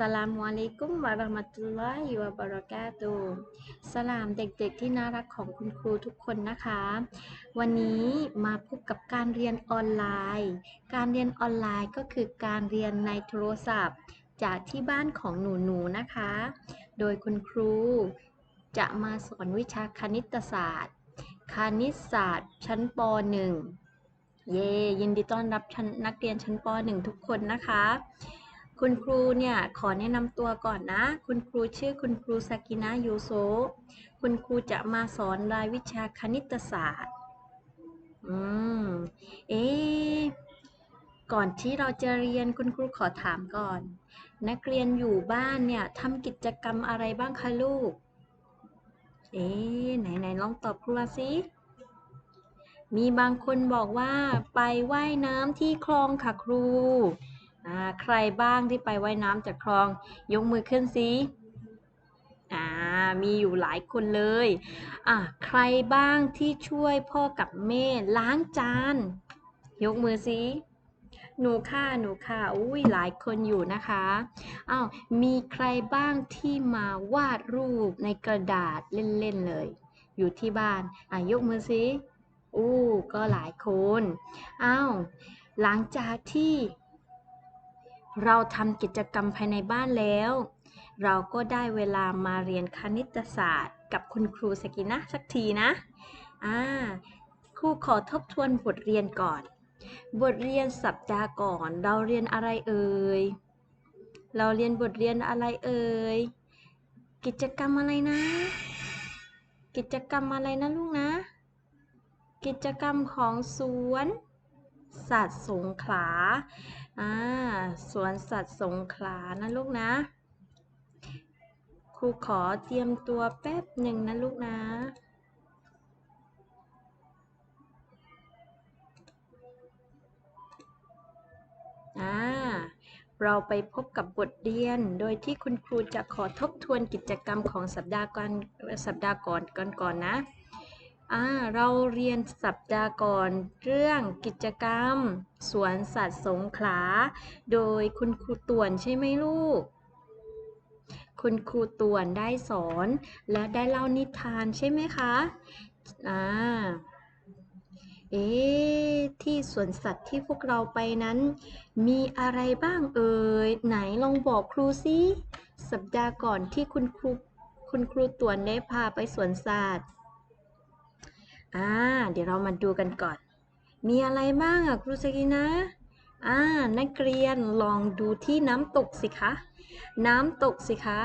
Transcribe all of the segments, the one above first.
สลามุอะลัยกุมวะเราะห์มะตุลลอฮิวะบะเราะกาตุฮ์สลามเด็กๆที่น่ารักของคุณครูทุกคนนะคะ วันนี้มาพบกับการเรียนออนไลน์ การเรียนออนไลน์ก็คือการเรียนในโทรศัพท์ จากที่บ้านของหนูๆนะคะ โดยคุณครูจะมาสอนวิชาคณิตศาสตร์ คณิตศาสตร์ ชั้นป .1 เย้ยินดีต้อนรับนักเรียนชั้นป .1 ทุกคนนะคะ คุณครูเนี่ยขอแนะนำตัวก่อนนะ คุณครูชื่อคุณครูซากินะยูโซคุณครูจะมาสอนรายวิชาคณิตศาสตร์ อืม เอ๊ก่อนที่เราจะเรียนคุณครูขอถามก่อน นักเรียนอยู่บ้านเนี่ยทำกิจกรรมอะไรบ้างคะลูก เอ๊ไหนไหนลองตอบครูมาสิมีบางคนบอกว่าไปว่ายน้ำที่คลองค่ะครู ใครบ้างที่ไปว่ายน้ำจากคลองยกมือขึ้นสิอ่ามีอยู่หลายคนเลยอะใครบ้างที่ช่วยพ่อกับแม่ล้างจาน ยกมือสิหนูค่ะหนูค่ะอุ้ยหลายคนอยู่นะคะอ้าวมีใครบ้างที่มาวาดรูปในกระดาษเล่นๆเลย อยู่ที่บ้านอะยกมือสิอู้ก็หลายคนอ้าวหลังจากที่ เราทำกิจกรรมภายในบ้านแล้ว เราก็ได้เวลามาเรียนคณิตศาสตร์ กับคุณครูสกินะสักทีนะ อ่า ครูขอทบทวนบทเรียนก่อน บทเรียนสัปดาห์ก่อนเราเรียนอะไรเอ่ย เราเรียนบทเรียนอะไรเอ่ย กิจกรรมอะไรนะ กิจกรรมอะไรนะลูกนะ กิจกรรมของสวนสัตว์สงขลา อ่า สวนสัตว์สงขลานะลูกนะครูขอเตรียมตัวแป๊บหนึ่งนะลูกนะอ่าเราไปพบกับบทเรียน โดยที่คุณครูจะขอทบทวนกิจกรรมของสัปดาห์ก่อนสัปดาห์ก่อนก่อนก่อนนะ อ่าเราเรียนสัปดาห์ก่อนเรื่องกิจกรรม สวนสัตว์สงขลา โดยคุณครูต่วนใช่ไหมลูก คุณครูต่วนได้สอนและได้เล่านิทานใช่ไหมคะอ่าเอ๊ะที่สวนสัตว์ที่พวกเราไปนั้น มีอะไรบ้างเอ่ยไหนลองบอกครูสิสัปดาห์ก่อนที่คุณครูคุณครูต่วนได้พาไปสวนสัตว์ อ่า เดี๋ยวเรามาดูกันก่อน มีอะไรบ้างอะครูสกินะอ่า นักเรียนลองดูที่น้ำตกสิคะ น้ำตกสิคะ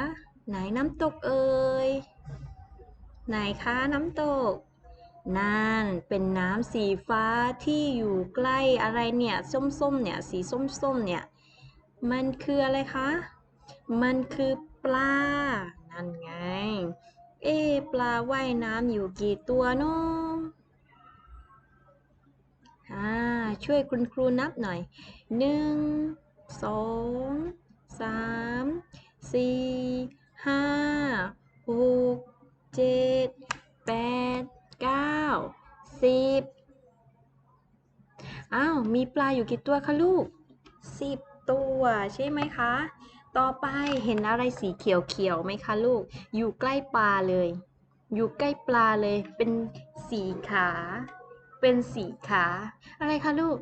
ไหนน้ำตกเอ่ย ไหนคะน้ำตก นั่นเป็นน้ำสีฟ้าที่อยู่ใกล้อะไรเนี่ยส้มๆเนี่ยสีส้มๆเนี่ย มันคืออะไรคะ มันคือปลา นั่นไง เอ๊ปลาว่ายน้ำอยู่กี่ตัวเนาะอ่าช่วยคุณครูนับหน่อยหนึ่งสองสามสี่ห้าหกเจ็ดแปดเก้าสิบอ้าว มีปลาอยู่กี่ตัวคะลูกสิบตัวใช่ไหมคะ ต่อไปเห็นอะไรสีเขียวๆไหมคะลูก อยู่ใกล้ปลาเลย อยู่ใกล้ปลาเลย เป็นสีขา เป็นสีขา อะไรคะลูก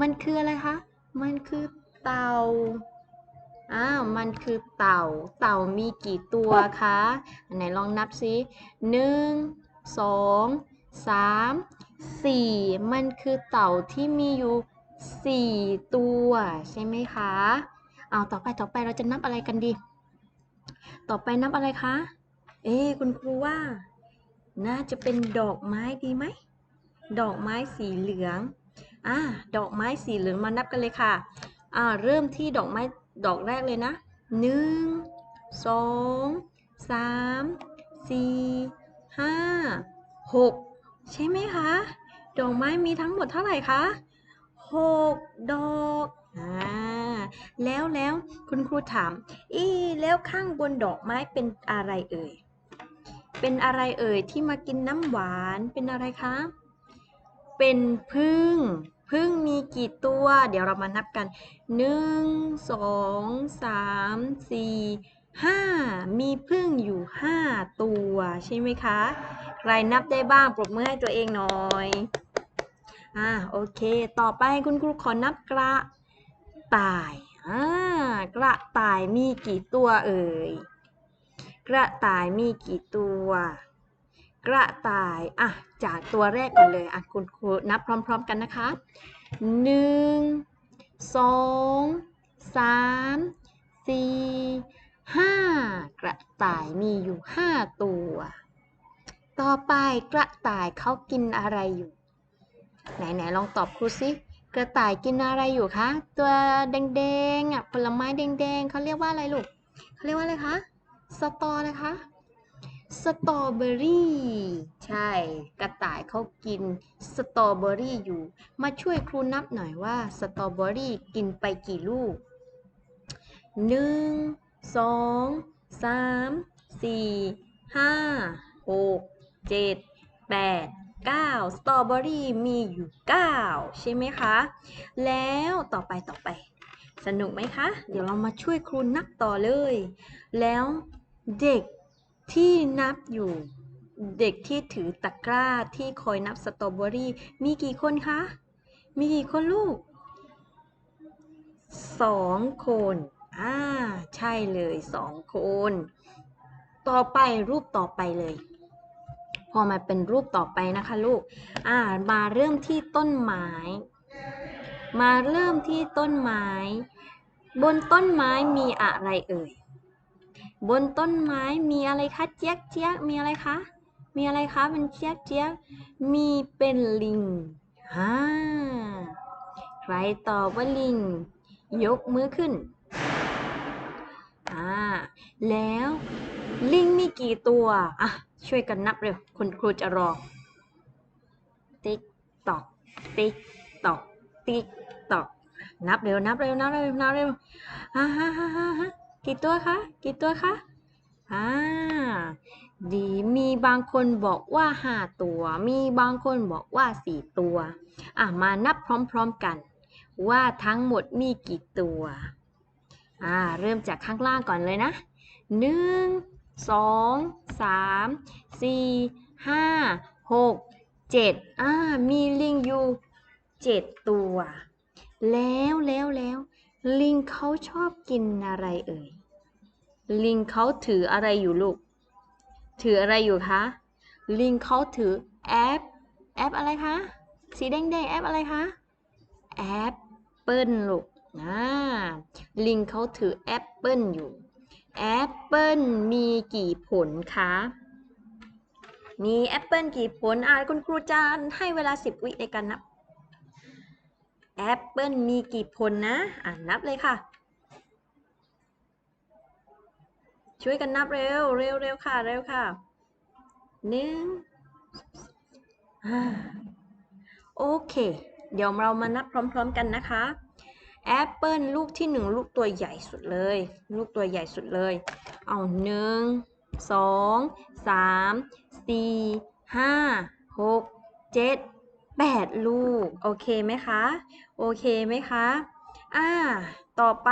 มันคืออะไรคะ มันคือเต่าอ้าวมันคือเต่า เต่ามีกี่ตัวคะ ไหนลองนับสิหนึ่งสองสามสี่มันคือเต่าที่มีอยู่สี่ตัว ใช่ไหมคะ เอาต่อไปต่อไปเราจะนับอะไรกันดี ต่อไปนับอะไรคะ เอ๊คุณครูว่า น่าจะเป็นดอกไม้ดีไหม ดอกไม้สีเหลือง อ่า ดอกไม้สีเหลืองมานับกันเลยค่ะ อ่า เริ่มที่ดอกไม้ดอกแรกเลยนะหนึ่งสองสามสี่ห้าหกใช่ไหมคะ ดอกไม้มีทั้งหมดเท่าไหร่คะหกดอก อ่า แล้วแล้วคุณครูถาม อีแล้วข้างบนดอกไม้เป็นอะไรเอ่ย เป็นอะไรเอ่ยที่มากินน้ำหวานเป็นอะไรคะ เป็นพึ่งพึ่งมีกี่ตัว เดี๋ยวเรามานับกันหนึ่งสองสามสี่ห้ามีพึ่งอยู่ห้าตัวใช่ไหมคะ ใครนับได้บ้างปรบมือให้ตัวเองหน่อย อ่าโอเค ต่อไปคุณครูขอนับกระ ต่ายอ่ากระต่ายมีกี่ตัวเอ่ย กระต่ายมีกี่ตัว กระต่ายอะจากตัวแรกก่อนเลยอะคุณครูนับพร้อม ๆ กันนะคะหนึ่งสองสามสี่ห้ากระต่ายมีอยู่ห้าตัว ต่อไปกระต่ายเขากินอะไรอยู่ ไหนๆลองตอบครูสิ กระต่ายกินอะไรอยู่คะ ตัวแดงๆอะผลไม้แดงๆเขาเรียกว่าอะไรลูกเขาเรียกว่าอะไรคะสตอเลยคะสตรอเบอรี่ใช่ กระต่ายเขากินสตรอเบอรี่อยู่ มาช่วยครูนับหน่อยว่าสตรอเบอรี่กินไปกี่ลูกหนึ่งสองสามสี่ห้าหกเจ็ดแปด 9 สตรอเบอรี่มีอยู่ 9 ใช่ไหมคะ แล้วต่อไปต่อไป สนุกไหมคะ เดี๋ยวเรามาช่วยครูนับต่อเลย แล้วเด็กที่นับอยู่ เด็กที่ถือตะกร้าที่คอยนับสตรอเบอรี่มีกี่คนคะ มีกี่คนลูกสองคน อ่า ใช่เลยสองคน ต่อไปรูปต่อไปเลย พอมาเป็นรูปต่อไปนะคะลูก อ่า มาเริ่มที่ต้นไม้ มาเริ่มที่ต้นไม้ บนต้นไม้มีอะไรเอ่ย บนต้นไม้มีอะไรคะเจี๊ยกเจี๊ยกมีอะไรคะ มีอะไรคะเป็นเจี๊ยกเจี๊ยกมีเป็นลิงฮ่าใครตอบว่าลิง ยกมือขึ้น อ่า แล้วลิงมีกี่ตัว อะ ช่วยกันนับเร็ว คุณครูจะรอ ติ๊กตอก ติ๊กตอก ติ๊กตอก นับเร็ว นับเร็ว นับเร็ว นับเร็วฮ่าฮ่าฮ่าฮ่ากี่ตัวคะ กี่ตัวคะอ่าดีมีบางคนบอกว่าห้าตัว มีบางคนบอกว่าสี่ตัว อะ มานับพร้อมๆกัน ว่าทั้งหมดมีกี่ตัว อ่า เริ่มจากข้างล่างก่อนเลยนะหนึ่ง สองสามสี่ห้าหกเจ็ดอ่ามีลิงอยู่เจ็ดตัว แล้วแล้วแล้ว ลิงเขาชอบกินอะไรเอ่ย ลิงเขาถืออะไรอยู่ลูก ถืออะไรอยู่คะ ลิงเขาถือแอป แอปอะไรคะ สีแดงๆแอปอะไรคะ แอปเปิลลูกอ่าลิงเขาถือแอปเปิลอยู่ แอปเปิลมีกี่ผลคะ มีแอปเปิลกี่ผลอ่าคุณครูจะให้เวลา 10 วิในการนับ แอปเปิลมีกี่ผลนะ อ่านับเลยค่ะ ช่วยกันนับเร็ว เร็วเร็วค่ะ เร็วค่ะหนึ่งโอเค เดี๋ยวเรามานับพร้อม ๆ กันนะคะ แอปเปิลลูกที่หนึ่งลูกตัวใหญ่สุดเลย ลูกตัวใหญ่สุดเลย เอาหนึ่งสองสามสี่ห้าหกเจ็ดแปดลูก โอเคไหมคะ โอเคไหมคะ อ่า ต่อไป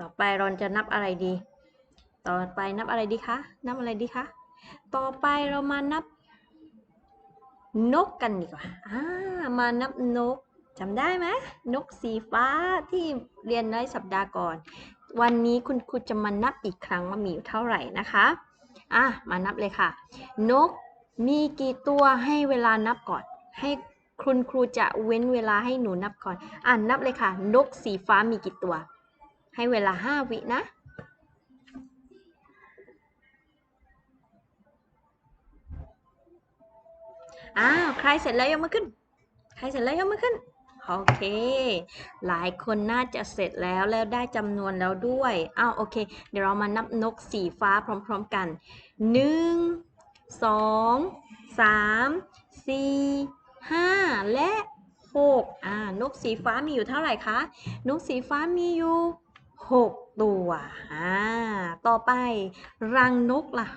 ต่อไปเราจะนับอะไรดี ต่อไปนับอะไรดีคะ นับอะไรดีคะ ต่อไปเรามานับนกกันดีกว่า อ่า มานับนก จำได้ไหมนกสีฟ้าที่เรียนในสัปดาห์ก่อน วันนี้คุณครูจะมานับอีกครั้งว่ามีอยู่เท่าไหร่นะคะอะมานับเลยค่ะ นกมีกี่ตัวให้เวลานับก่อน ให้คุณครูจะเว้นเวลาให้หนูนับก่อน อ่านนับเลยค่ะ นกสีฟ้ามีกี่ตัว ให้เวลาห้าวินะอ้าวใครเสร็จแล้วยกมือขึ้น ใครเสร็จแล้วยกมือขึ้น โอเค หลายคนน่าจะเสร็จแล้วแล้วได้จำนวนแล้วด้วยอ้าวโอเค เดี๋ยวเรามานับนกสีฟ้าพร้อมๆกันหนึ่งสองสามสี่ห้าและหกอ่านกสีฟ้ามีอยู่เท่าไหร่คะ นกสีฟ้ามีอยู่หกตัว อ่า ต่อไป รังนกล่ะ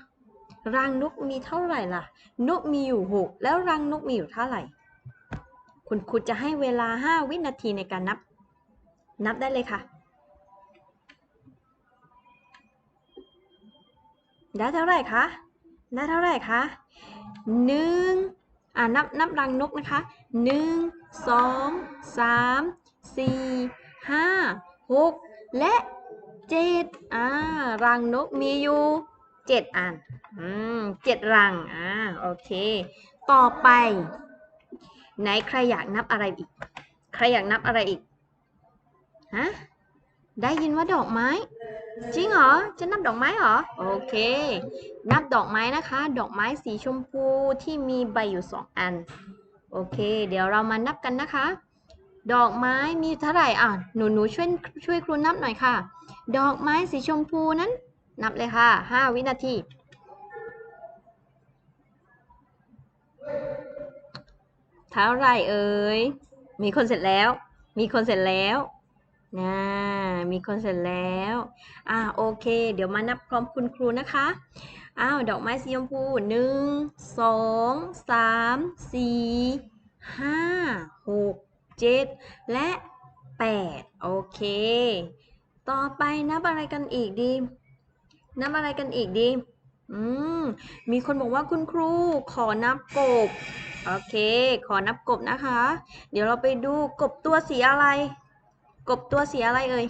รังนกมีเท่าไหร่ล่ะ นกมีอยู่หกแล้วรังนกมีอยู่เท่าไหร่ คุณครูจะให้เวลา 5 วินาทีในการนับ นับได้เลยค่ะ ได้เท่าไหร่คะ ได้เท่าไหร่คะหนึ่งอ่านับนับรังนกนะคะหนึ่งสองสามสี่ห้าหกและเจ็ดอ่ารังนกมีอยู่เจ็ดอันอืมเจ็ดรังอ่าโอเค ต่อไป ไหนใครอยากนับอะไรอีก ใครอยากนับอะไรอีก ฮะ ได้ยินว่าดอกไม้ จริงเหรอ จะนับดอกไม้เหรอ โอเค นับดอกไม้นะคะ ดอกไม้สีชมพูที่มีใบอยู่สองอัน โอเค เดี๋ยวเรามานับกันนะคะ ดอกไม้มีเท่าไหร่ อะ หนูหนูช่วยช่วยครูนับหน่อยค่ะ ดอกไม้สีชมพูนั้น นับเลยค่ะ 5 วินาที เท่าไรเอ่ย มีคนเสร็จแล้ว มีคนเสร็จแล้วนะมีคนเสร็จแล้ว อ่าโอเค เดี๋ยวมานับพร้อมคุณครูนะคะ อ้าว ดอกไม้สีชมพูหนึ่งสองสามสี่ห้าหกเจ็ดและแปดโอเค ต่อไปนับอะไรกันอีกดี นับอะไรกันอีกดี อืม มีคนบอกว่าคุณครูขอนับกบ โอเค ขอนับกบนะคะ เดี๋ยวเราไปดูกบตัวสีอะไร กบตัวสีอะไรเอ่ย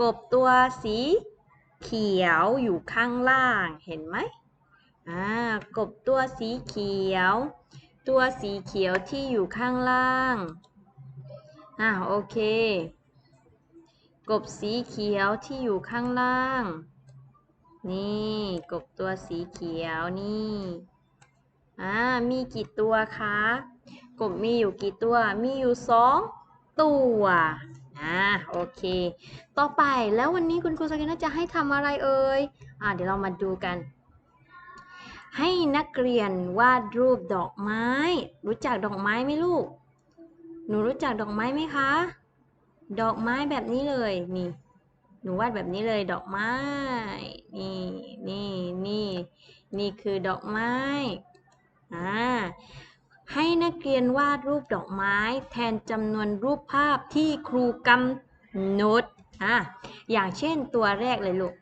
กบตัวสีเขียวอยู่ข้างล่าง เห็นไหมอ่า กบตัวสีเขียว ตัวสีเขียวที่อยู่ข้างล่าง อ่า โอเค กบสีเขียวที่อยู่ข้างล่าง นี่ กบตัวสีเขียวนี่ อ่ามีกี่ตัวคะกบมีอยู่กี่ตัว มีอยู่สองตัวอ่าโอเค ต่อไปแล้ววันนี้คุณครูสกินจะให้ทำอะไรเอ่ยอ่าเดี๋ยวเรามาดูกัน ให้นักเรียนวาดรูปดอกไม้ รู้จักดอกไม้ไหมลูก หนูรู้จักดอกไม้ไหมคะ ดอกไม้แบบนี้เลยนี่หนูวาดแบบนี้เลยดอกไม้ นี่นี่นี่นี่คือดอกไม้ อ่าให้นักเรียนวาดรูปดอกไม้ แทนจำนวนรูปภาพที่ครูกำหนดอ่าอย่างเช่นตัวแรกเลยลูก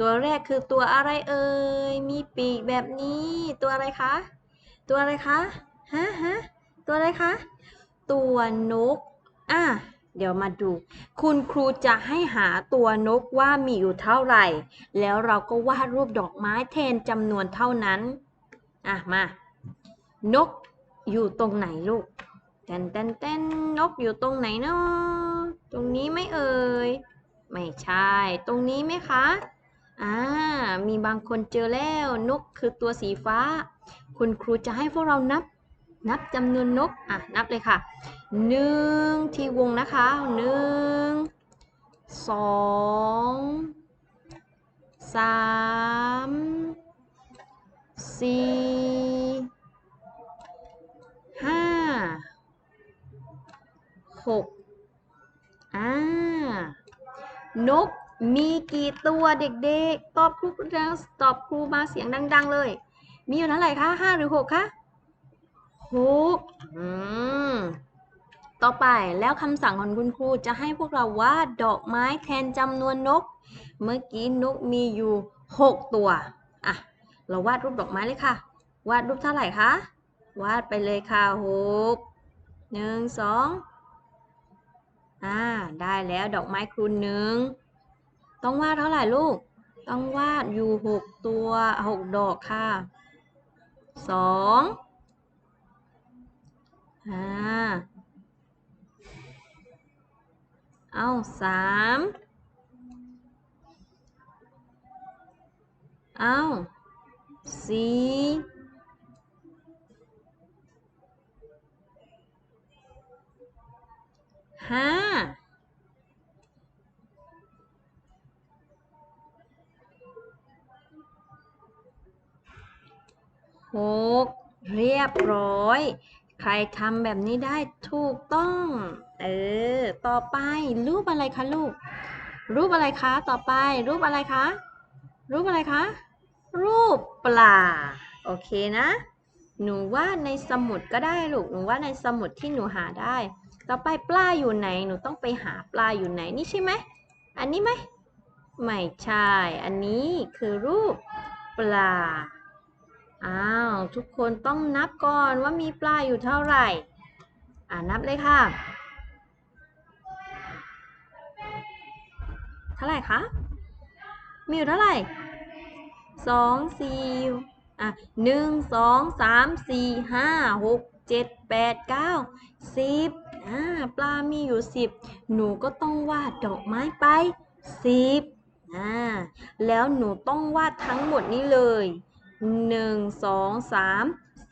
ตัวแรกคือตัวอะไรเอ่ย มีปีกแบบนี้ ตัวอะไรคะ ตัวอะไรคะ ฮะฮะตัวอะไรคะ ตัวนก อะเดี๋ยวมาดู คุณครูจะให้หาตัวนกว่ามีอยู่เท่าไหร่ แล้วเราก็วาดรูปดอกไม้แทนจำนวนเท่านั้น อะมานกอยู่ตรงไหนลูกเต้นเต้นเต้นนกอยู่ตรงไหนเนาะตรงนี้ไม่เอ่ยไม่ใช่ ตรงนี้ไหมคะอ่ามีบางคนเจอแล้วนกคือตัวสีฟ้า คุณครูจะให้พวกเรานับ นับจำนวนนกอะนับเลยค่ะหนึ่งที่วงนะคะหนึ่งสองสาม สี่ห้าหกอ่านกมีกี่ตัวเด็กๆ ตอบครูตอบครูมาเสียงดัง ๆ เลย มีอยู่เท่าไหร่คะห้าหรือหกคะหกอืมต่อไปแล้วคำสั่งของคุณครูจะให้พวกเราวาดดอกไม้แทนจำนวนนก เมื่อกี้นกมีอยู่หกตัว อะ เราวาดรูปดอกไม้เลยค่ะ วาดรูปเท่าไหร่คะ วาดไปเลยค่ะหกหนึ่งสองอ่า ได้แล้วดอกไม้ครูหนึ่ง ต้องวาดเท่าไหร่ลูก ต้องวาดอยู่หกตัวหกดอกค่ะสองอ่า เอาสามเอา สี่ห้าหกเรียบร้อย ใครทำแบบนี้ได้ถูกต้อง เออ ต่อไปรูปอะไรคะลูก รูปอะไรคะ ต่อไปรูปอะไรคะ รูปอะไรคะ รูปปลา โอเคนะ หนูว่าดในสมุดก็ได้ลูก หนูว่าดในสมุดที่หนูหาได้ ต่อไปปลาอยู่ไหน หนูต้องไปหาปลาอยู่ไหนนี่ใช่ไหม อันนี้ไหม ไม่ใช่ อันนี้คือรูปปลา อ้าว ทุกคนต้องนับก่อนว่ามีปลาอยู่เท่าไหร่ อ่านับเลยค่ะ เท่าไหร่คะ มีอยู่เท่าไหร่ สองสี่อะหนึ่งสองสามสี่ห้าหกเจ็ดแปดเก้าสิบอ่าปลามีอยู่สิบหนูก็ต้องวาดดอกไม้ไปสิบอ่าแล้วหนูต้องวาดทั้งหมดนี้เลยหนึ่งสองสาม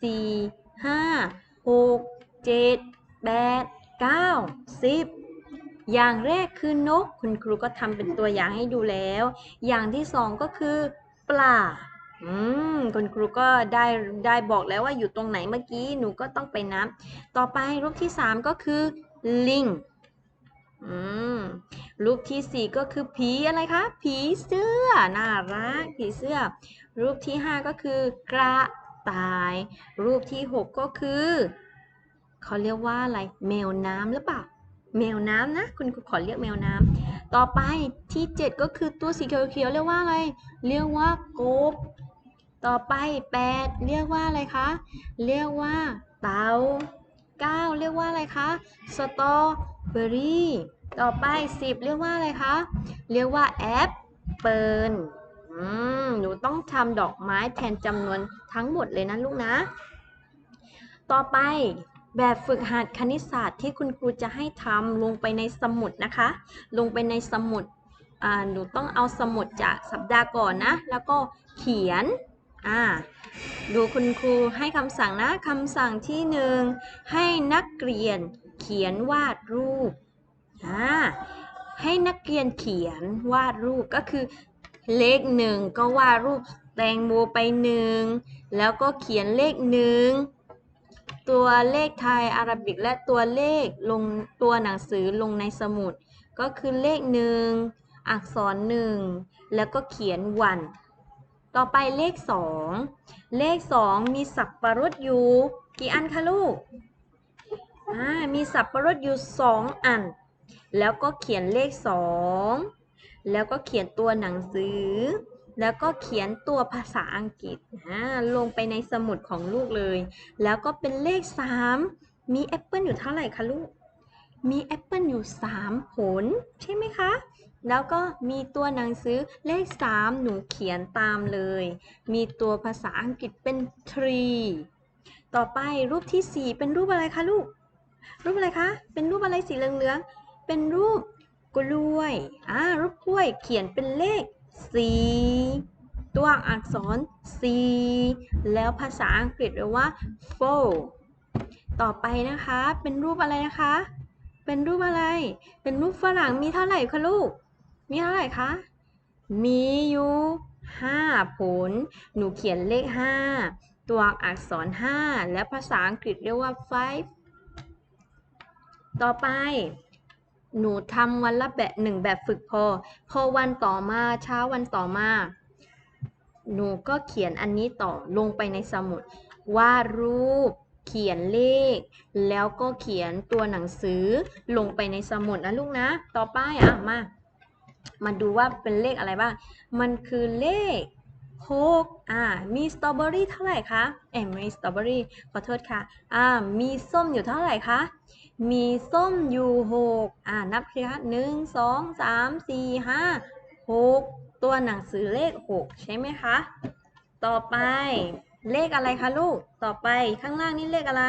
สี่ห้าหกเจ็ดแปดเก้าสิบอย่างแรกคือนก คุณครูก็ทำเป็นตัวอย่างให้ดูแล้ว อย่างที่สองก็คือ ปลาอืมคุณครูก็ได้ได้บอกแล้วว่าอยู่ตรงไหนเมื่อกี้หนูก็ต้องไปนับ ต่อไปรูปที่สามก็คือลิงอืมรูปที่สี่ก็คือผีอะไรคะ ผีเสื้อ น่ารัก ผีเสื้อ รูปที่ห้าก็คือกระต่าย รูปที่หกก็คือเขาเรียกว่าอะไร แมวน้ำหรือเปล่า แมวน้ำนะ คุณครูขอเรียกแมวน้ำ ต่อไปที่ 7 ก็คือตัวสีเขียวๆเรียกว่าอะไร เรียกว่ากบ ต่อไป 8 เรียกว่าอะไรคะ เรียกว่าเตา9 เรียกว่าอะไรคะสตรอเบอรี่ต่อไป 10 เรียกว่าอะไรคะ เรียกว่าแอปเปิลอืมหนูต้องทำดอกไม้แทนจำนวนทั้งหมดเลยนะลูกนะ ต่อไป แบบฝึกหัดคณิตศาสตร์ที่คุณครูจะให้ทำลงไปในสมุดนะคะ ลงไปในสมุดหนูต้องเอาสมุดจากสัปดาห์ก่อนนะ แล้วก็เขียนดูคุณครูให้คำสั่งนะคำสั่งที่หนึ่งให้นักเรียนเขียนวาดรูป ให้นักเรียนเขียนวาดรูปก็คือเลขหนึ่งก็วาดรูปแตงโมไปหนึ่งแล้วก็เขียนเลขหนึ่ง ตัวเลขไทยอาราบิก และตัวเลขลงตัวหนังสือลงในสมุด ก็คือเลขหนึ่งอักษรหนึ่งแล้วก็เขียนวัน ต่อไปเลขสองเลขสองมีสับประรดอยู่กี่อันคะลูกมีสับประรดอยู่สองอัน แล้วก็เขียนเลขสองแล้วก็เขียนตัวหนังสือ แล้วก็เขียนตัวภาษาอังกฤษลงไปในสมุดของลูกเลย แล้วก็เป็นเลข 3 มีแอปเปิลอยู่เท่าไหร่คะลูก มีแอปเปิลอยู่ 3 ผล ใช่ไหมคะ แล้วก็มีตัวหนังสือเลข 3 หนูเขียนตามเลย มีตัวภาษาอังกฤษเป็น tree ต่อไปรูปทีสี่4 เป็นรูปอะไรคะลูก รูปอะไรคะ เป็นรูปอะไรสีเหลืองๆ เป็นรูปกล้วย อ่า รูปกล้วยเขียนเป็นเลข 4ตัวอักษร C แล้วภาษาอังกฤษเรียกว่า four ต่อไปนะคะ เป็นรูปอะไรนะคะ เป็นรูปอะไร เป็นรูปฝรั่งมีเท่าไหร่คะลูก มีเท่าไหร่คะ มีอยู่5ผล หนูเขียนเลข5ตัวอักษร5และภาษาอังกฤษเรียกว่า five ต่อไป หนูทำวันละแบบหนึ่งแบบฝึกพอ พอวันต่อมาเช้าวันต่อมา หนูก็เขียนอันนี้ต่อลงไปในสมุดวาดรูป เขียนเลข แล้วก็เขียนตัวหนังสือลงไปในสมุดนะลูกนะ ต่อไปอะมา มาดูว่าเป็นเลขอะไรบ้าง มันคือเลขหกอ่า มีสตรอเบอรี่เท่าไหร่คะ เอ้ยม่สตรอเบอรี่ ขอโทษค่ะ อ่า มีส้มอยู่เท่าไหร่คะ มีส้มอยู่หกอ่านับสิคะหนึ่งสองสามสี่ห้าหกตัวหนังสือเลขหกใช่ไหมคะ ต่อไปเลขอะไรคะลูก ต่อไปข้างล่างนี่เลขอะไร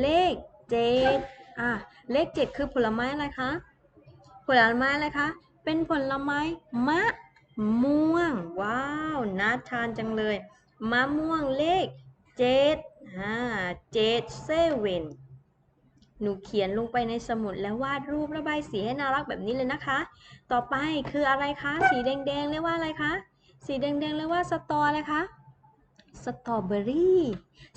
เลขเจ็ดอะเลขเจ็ดคือผลไม้อะไรคะ ผลไม้อะไรคะ เป็นผลไม้มะม่วง ว้าวน่าทานจังเลย มะม่วงเลขเจ็ดอ่าเจ็ดเซเว่น หนูเขียนลงไปในสมุดแล้ววาดรูประบายสีให้น่ารักแบบนี้เลยนะคะ ต่อไปคืออะไรคะ สีแดงๆเรียกว่าอะไรคะ สีแดงๆเรียกว่าสตอเลยคะสตรอเบอรี่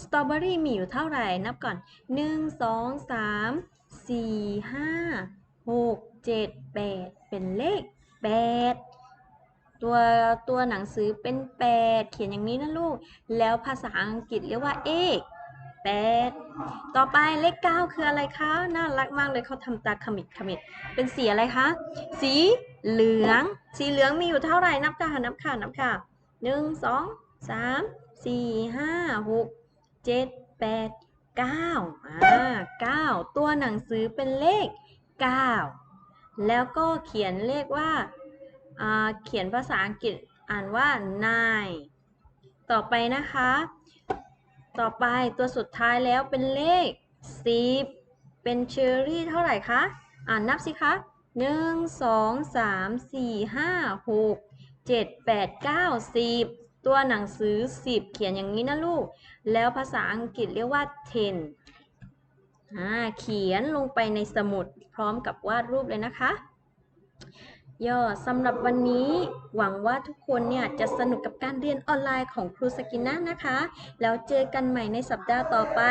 สตรอเบอรี่มีอยู่เท่าไหร่ นับก่อน 1 2 3 4 5 6 7 8 เป็นเลข 8 ตัวตัวหนังสือเป็น 8 เขียนอย่างนี้นะลูก แล้วภาษาอังกฤษเรียกว่าเอก แปดต่อไปเลข 9 คืออะไรคะ น่ารักมากเลยเขาทำตาขมิดขมิดเป็นสีอะไรคะ สีเหลือง สีเหลืองมีอยู่เท่าไหร่นับค่ะนับค่ะนับค่ะ 1 2 3 4 5 6 7 8 9อ่า9ตัวหนังสือเป็นเลข 9 แล้วก็เขียนเลขว่าเขียนภาษาอังกฤษอ่านว่า nine ต่อไปนะคะ ต่อไปตัวสุดท้ายแล้วเป็นเลขสิบเป็นเชอรี่เท่าไหร่คะ อ่านนับสิคะหนึ่งสองสามสี่ห้าหกเจ็ดแปดเก้าสิบตัวหนังสือสิบเขียนอย่างนี้นะลูก แล้วภาษาอังกฤษเรียกว่า ten เขียนลงไปในสมุดพร้อมกับวาดรูปเลยนะคะ ยอดสำหรับวันนี้หวังว่าทุกคนเนี่ยจะสนุกกับการเรียนออนไลน์ของครูสกินนะนะคะ แล้วเจอกันใหม่ในสัปดาห์ต่อไป